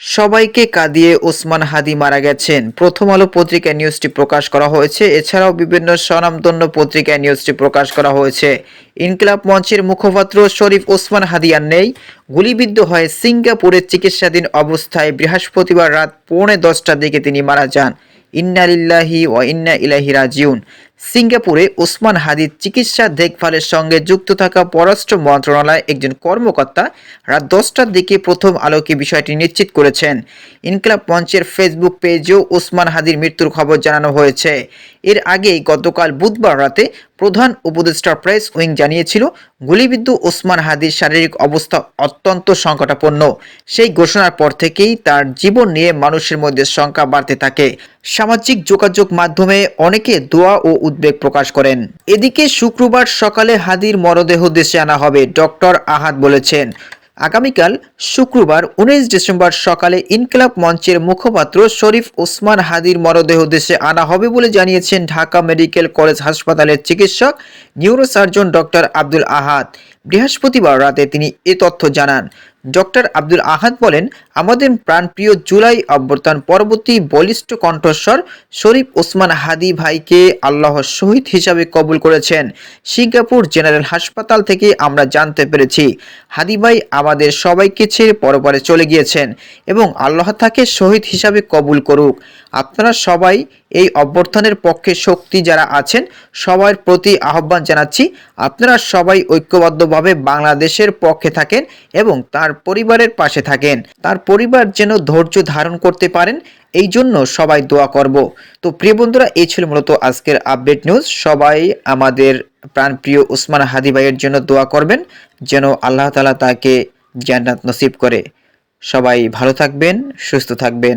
সবাইকে কাঁদিয়ে ওসমান হাদি মারা গেছেন। প্রথম আলো পত্রিকায় নিউজটি প্রকাশ করা হয়েছে। এছাড়াও বিভিন্ন স্বনামধন্য পত্রিকায় নিউজটি প্রকাশ করা হয়েছে। ইনকিলাব মঞ্চের মুখপাত্র শরীফ ওসমান হাদি আর নেই। গুলিবিদ্ধ হয়ে সিঙ্গাপুরে চিকিৎসাধীন অবস্থায় বৃহস্পতিবার রাত পৌনে দশটার দিকে তিনি মারা যান। ইন্নালিল্লাহি ও ইন্না ইলাহি রাজিউন। সিঙ্গাপুরে ওসমান হাদির চিকিৎসা দেখভালের সঙ্গে যুক্ত থাকা পররাষ্ট্র মন্ত্রণালয়ের একজন কর্মকর্তা রাত দশটার দিকে প্রথম আলোকে বিষয়টি নিশ্চিত করেছেন। ইনকলাব মঞ্চের ফেসবুক পেজেও ওসমান হাদির মৃত্যুর খবর জানানো হয়েছে। এর আগে গতকাল বুধবার রাতে প্রধান উপদেষ্টা প্রেস উইং জানিয়েছিল, গুলিবিদ্ধ ওসমান হাদির শারীরিক অবস্থা অত্যন্ত সংকটাপন্ন। সেই ঘোষণার পর থেকেই তার জীবন নিয়ে মানুষের মধ্যে শঙ্কা বাড়তে থাকে। সামাজিক যোগাযোগ মাধ্যমে অনেকে দোয়া ও উদ্বেগ প্রকাশ করেন। এদিকে শুক্রবার সকালে হাদির মরদেহ দেশে আনা হবে, ডক্টর আহাদ বলেছেন। আগামীকাল শুক্রবার উনিশ ডিসেম্বর সকালে ইনকলাব মঞ্চের মুখপাত্র শরীফ ওসমান হাদির মরদেহ দেশে আনা হবে বলে জানিয়েছেন ঢাকা মেডিকেল কলেজ হাসপাতালের চিকিৎসক, নিউরোসার্জন ডক্টর আব্দুল আহাদ। বৃহস্পতিবার রাতে তিনি এ তথ্য জানান। ডক্টর আব্দুল আহাদ বলেন, আমাদের প্রাণপ্রিয় জুলাই অভ্যর্থন পরবর্তী বলিষ্ঠ কণ্ঠস্বর শরীফ ওসমান হাদি ভাইকে আল্লাহ শহীদ হিসাবে কবুল করেছেন। সিঙ্গাপুর জেনারেল হাসপাতাল থেকে আমরা জানতে পেরেছি, হাদি ভাই আমাদের সবাইকে ছেড়ে পরপরে চলে গিয়েছেন এবং আল্লাহ তাকে শহীদ হিসাবে কবুল করুক। আপনারা সবাই এই অভ্যর্থনের পক্ষে শক্তি যারা আছেন, সবার প্রতি আহ্বান জানাচ্ছি, আপনারা সবাই ঐক্যবদ্ধভাবে বাংলাদেশের পক্ষে থাকেন এবং তার পরিবারের পাশে থাকেন। তার পরিবার যেন ধৈর্য ধারণ করতে পারেন, এই জন্য সবাই দোয়া করব। তো প্রিয় বন্ধুরা, এই ছিল মূলত আজকের আপডেট নিউজ। সবাই আমাদের প্রাণপ্রিয় উসমান হাদি ভাইয়ের জন্য দোয়া করবেন, যেন আল্লাহ তালা তাকে জান্নাত নসিব করে। সবাই ভালো থাকবেন, সুস্থ থাকবেন।